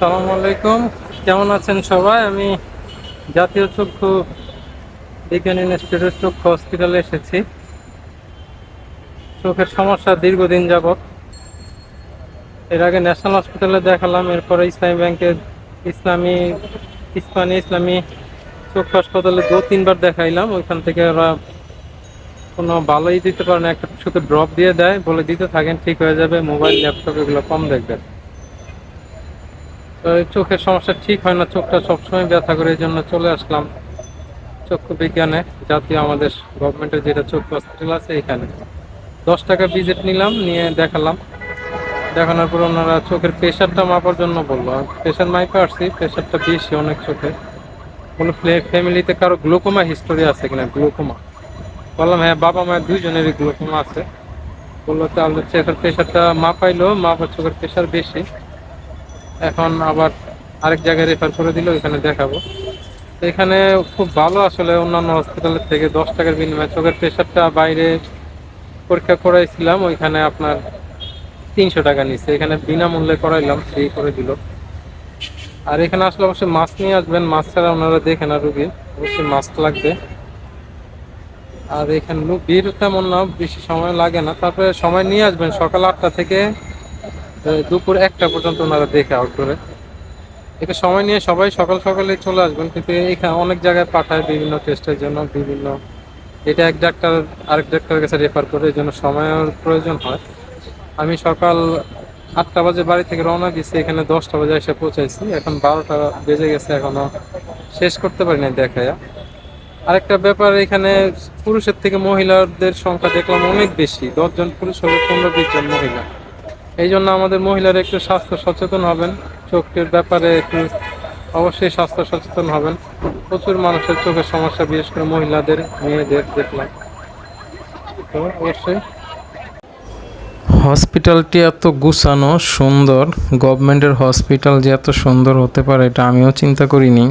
সালাম আলাইকুম। কেমন আছেন সবাই? আমি জাতীয় চক্ষু বিজ্ঞান ইনস্টিটিউট চক্ষু হসপিটালে এসেছি। চোখের সমস্যা দীর্ঘদিন যাবৎ। এর আগে ন্যাশনাল হসপিটালে দেখালাম, এরপরে ইসলামী ব্যাংকের ইসলামী ইসলামী ইসলামী চক্ষু হাসপাতালে দু, তিনবার দেখাইলাম। ওইখান থেকে ওরা কোনো ভালোই দিতে পারে না, একটা শুধু ড্রপ দিয়ে দেয়। বলে দিতে থাকেন, ঠিক হয়ে যাবে মোবাইল ল্যাপটপ এগুলো কম দেখবেন। তো চোখের সমস্যা ঠিক হয় না, চোখটা সবসময় ব্যথা করে এই জন্য চলে আসলাম চক্ষু বিজ্ঞানে, জাতীয় আমাদের গভর্নমেন্টের যেটা চক্ষু হসপিটাল আছে এখানে দশ টাকা ভিজিট নিলাম, নিয়ে দেখালাম। দেখানোর পর ওনারা চোখের প্রেশারটা মাপার জন্য বলল। প্রেশার মাইপে আসছি প্রেশারটা বেশি অনেক চোখে। কোনো ফ্যামিলিতে কারও গ্লুকোমা হিস্টোরি আছে কিনা? গ্লুকোমা বললাম হ্যাঁ বাবা মায়ের দুইজনেরই গ্লুকোমা আছে। বলল, তাহলে চোখের প্রেশারটা মাপাইলো, মাপার চোখের প্রেশার বেশি। এখন আবার আরেক জায়গায় রেফার করে দিল এখানে দেখাবো। এখানে খুব ভালো আসলে অন্যান্য হসপিটালের থেকে দশ টাকার বিনিময়ে। চোখের প্রেশারটা বাইরে পরীক্ষা করাইছিলাম, ওইখানে আপনার তিনশো টাকা নিচ্ছে এখানে বিনামূল্যে করাইলাম ফ্রি করে দিল। আর এখানে আসলে অবশ্যই মাস্ক নিয়ে আসবেন। মাছ ছাড়া ওনারা দেখে না রুগী। অবশ্যই মাস্ক লাগবে। আর এখানে ভিড় তেমন না, বেশি সময় লাগে না। তারপরে সময় নিয়ে আসবেন। সকাল আটটা থেকে দুপুর একটা পর্যন্ত ওনারা দেখে আউটডোরে এটা সময় নিয়ে সবাই সকাল সকালে চলে আসবেন, কিন্তু এখানে অনেক জায়গায় পাঠায় বিভিন্ন টেস্টের জন্য, বিভিন্ন এটা এক ডাক্তার আরেক ডাক্তারের কাছে রেফার করে, এই জন্য সময়ের প্রয়োজন হয়। আমি সকাল আটটা বাজে বাড়ি থেকে রওনা দিয়েছি, এখানে দশটা বাজে এসে পৌঁছাইছি। এখন বারোটা বেজে গেছে এখনও শেষ করতে পারি না দেখায়া। আরেকটা ব্যাপার, এখানে পুরুষের থেকে মহিলাদের সংখ্যা দেখলাম অনেক বেশি। দশজন পুরুষ হবে পনেরো বিশ জন মহিলা। এই জন্য আমাদের মহিলারা একটু স্বাস্থ্য সচেতন হবেন। চোখের ব্যাপারে একটু অবশ্যই স্বাস্থ্য সচেতন হবেন। প্রচুর মানুষের চোখের সমস্যা, বিশেষ করে মহিলাদের, মেয়েদের দেখলাম। তো অবশ্যই। হসপিটালটি এত গুছানো, সুন্দর। গভর্নমেন্টের হসপিটাল যে এত সুন্দর হতে পারে, এটা আমিও চিন্তা করিনি।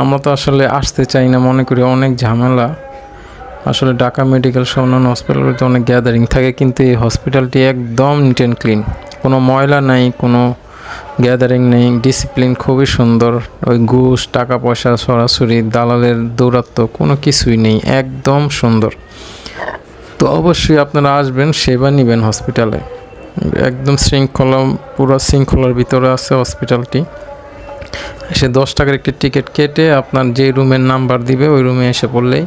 আমরা তো আসলে আসতে চাই না, মনে করি অনেক ঝামেলা। আসলে ঢাকা মেডিকেল সহ অন্যান্য হসপিটালগুলোতে অনেক গ্যাদারিং থাকে, কিন্তু এই হসপিটালটি একদম নিট অ্যান্ড ক্লিন কোনো ময়লা নাই, কোনো গ্যাদারিং নেই ডিসিপ্লিন খুবই সুন্দর। ওই ঘুষ টাকা পয়সা সরাসরি দালালের দৌরাত্ম কোনো কিছুই নেই, একদম সুন্দর। তো অবশ্যই আপনারা আসবেন, সেবা নেবেন হসপিটালে একদম শৃঙ্খলা, পুরো শৃঙ্খলার ভিতরে আছে হসপিটালটি সে দশ টাকার একটি টিকিট কেটে আপনার যে রুমের নাম্বার দিবে, ওই রুমে এসে পড়লেই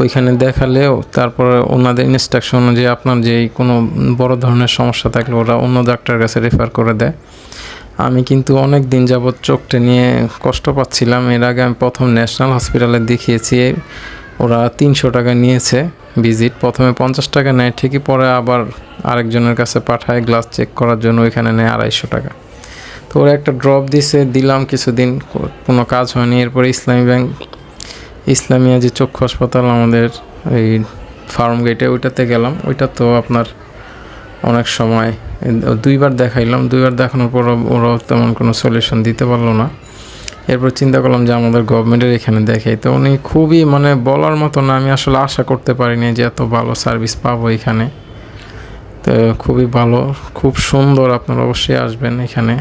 ওইখানে দেখালেও তারপরে ওনাদের ইনস্ট্রাকশন অনুযায়ী আপনার যে কোনো বড় ধরনের সমস্যা থাকলে ওরা অন্য ডাক্তারের কাছে রেফার করে দেয়। আমি কিন্তু অনেক দিন যাবৎ চোখটা নিয়ে কষ্ট পাচ্ছিলাম। এর আগে আমি প্রথম ন্যাশনাল হসপিটালে দেখিয়েছি, ওরা তিনশো টাকা নিয়েছে ভিজিট প্রথমে পঞ্চাশ টাকা নেয়, ঠিকই পরে আবার আরেকজনের কাছে পাঠায় গ্লাস চেক করার জন্য ওইখানে নেয় আড়াইশো টাকা। তো ওরা একটা ড্রপ দিছে, দিলাম কিছুদিন, কোনো কাজ হয়নি। এরপরে ইসলামী ব্যাংক, ইসলামিয়া যে চক্ষু হাসপাতাল আমাদের এই ফার্ম গেটে ওইটাতে গেলাম। ওইটা তো আপনার অনেক সময়, দুইবার দেখাইলাম। দুইবার দেখানোর পর ওরাও তেমন কোনো সলিউশন দিতে পারল না। এরপর চিন্তা করলাম যে আমাদের গভর্নমেন্টের এখানে দেখাই। তো উনি খুবই মানে বলার মতো না, আমি আসলে আশা করতে পারিনি যে এত ভালো সার্ভিস পাবো এখানে। তো খুবই ভালো, খুব সুন্দর আপনারা অবশ্যই আসবেন এখানে।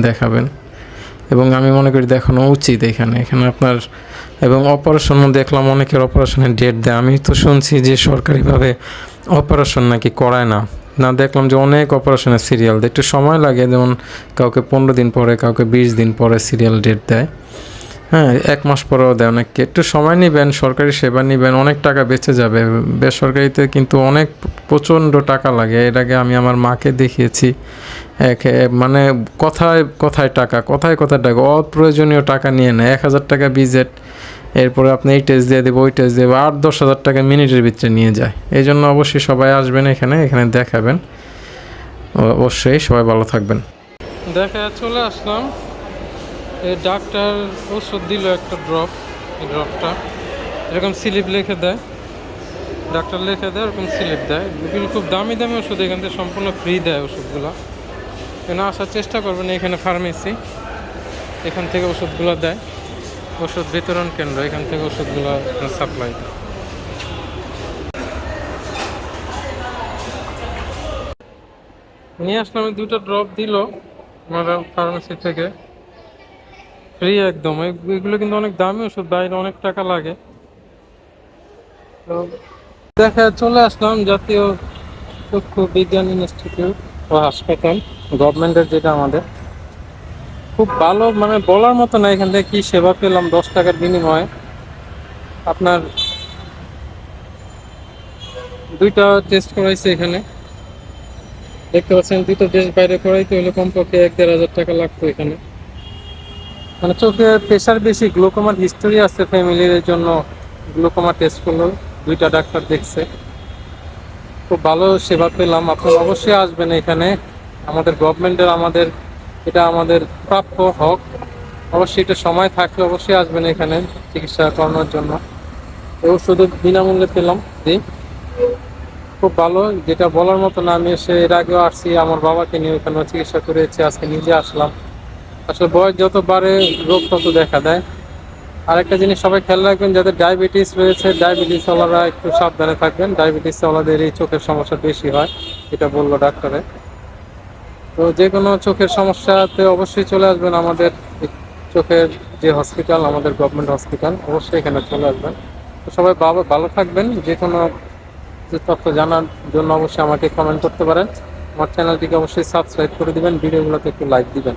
দেখাবেন। এবং আমি মনে করি দেখানো উচিত এখানে। এখানে আপনার এবং অপারেশনও দেখলাম অনেকের অপারেশনের ডেট দেয়। আমি তো শুনছি যে সরকারিভাবে অপারেশন নাকি করায় না। না, দেখলাম যে অনেক অপারেশনের সিরিয়াল দেয়। একটু সময় লাগে, যেমন কাউকে পনেরো দিন পরে, কাউকে বিশ দিন পরে সিরিয়াল ডেট দেয়। হ্যাঁ এক মাস পরেও দেয় অনেককে। একটু সময় নেবেন, সরকারি সেবা নেবেন, অনেক টাকা বেঁচে যাবে। বেসরকারিতে কিন্তু অনেক প্রচণ্ড টাকা লাগে। এর আগে আমি আমার মাকে দেখিয়েছি, এক মানে কথায় কথায় টাকা, কথায় কথায় টাকা, অপ্রয়োজনীয় টাকা নিয়ে নেয়। এক হাজার টাকা বিজেট এরপরে আপনি এই টেস্ট দিয়ে দেবো ওই টেস্ট দেবো আট, দশ হাজার টাকা মিনিটের ভিতরে নিয়ে যায়। এই জন্য অবশ্যই সবাই আসবেন এখানে এখানে দেখাবেন। অবশ্যই সবাই ভালো থাকবেন। দেখা, চলে আসলাম। ডাক্তার ওষুধ দিল একটা ড্রপ এই ড্রপটা এরকম স্লিপ লিখে দেয়। ডাক্তার লিখে দেয় এরকম স্লিপ দেয়। খুব দামি দামি ওষুধ, এখান থেকে সম্পূর্ণ ফ্রি দেয় ওষুধগুলো। এখানে আসার চেষ্টা করবেন এখানে ফার্মেসি এখান থেকে ওষুধগুলো দেয়। ওষুধ বিতরণ কেন্দ্র, এখান থেকে ওষুধগুলো সাপ্লাই দেয়। নিয়ে আসলাম দুটো ড্রপ দিল। আমার ফার্মেসি থেকে। ফ্রি একদম। এগ- এগুলো কিন্তু অনেক দামি ওষুধ, বাইরে অনেক টাকা লাগে। তো দেখা, চলে আসলাম জাতীয় চক্ষু বিজ্ঞান ইনস্টিটিউট ও হাসপাতাল, গভর্নমেন্টের যেটা আমাদের। খুব ভালো মানে বলার মতো না, এখান থেকে কি সেবা পেলাম দশ টাকার বিনিময়ে। আপনার দুইটা টেস্ট করাইছে এখানে। দেখতে পাচ্ছেন, দুটো টেস্ট বাইরে করাইতে হলে কমপক্ষে এক দেড় হাজার টাকা লাগতো এখানে। মানে চোখে প্রেশার বেশি গ্লোকোমার হিস্টোরি আছে ফ্যামিলির জন্য গ্লোকোমা টেস্ট করল, দুইটা ডাক্তার দেখছে। খুব ভালো সেবা পেলাম, আপনারা অবশ্যই আসবেন এখানে। আমাদের গভর্নমেন্টের আমাদের, এটা আমাদের প্রাপ্য হক। অবশ্যই এটা সময় থাকলে অবশ্যই আসবেন এখানে চিকিৎসা করানোর জন্য। এই ওষুধও বিনামূল্যে পেলাম জি খুব ভালো, যেটা বলার মতো না, আমি এসে এর আগেও আসছি, আমার বাবাকে নিয়ে ওখানে চিকিৎসা করেছি আজকে নিজে আসলাম। আসলে বয়স যত বাড়ে, রোগ তত দেখা দেয়। আরেকটা জিনিস সবাই খেয়াল রাখবেন, যাদের ডায়াবেটিস রয়েছে ডায়াবেটিস ওয়ালারা একটু সাবধানে থাকবেন। ডায়াবেটিস ওয়ালাদের এই চোখের সমস্যা বেশি হয়, এটা বলল ডাক্তারে। তো যে কোনো চোখের সমস্যাতে অবশ্যই চলে আসবেন আমাদের চোখের যে হসপিটাল, আমাদের গভর্নমেন্ট হসপিটাল, অবশ্যই এখানে চলে আসবেন। তো সবাই ভালো ভালো থাকবেন। যে কোনো তথ্য জানার জন্য অবশ্যই আমাকে কমেন্ট করতে পারেন। আমার চ্যানেলটিকে অবশ্যই সাবস্ক্রাইব করে দিবেন, ভিডিওগুলোতে একটু লাইক দিবেন।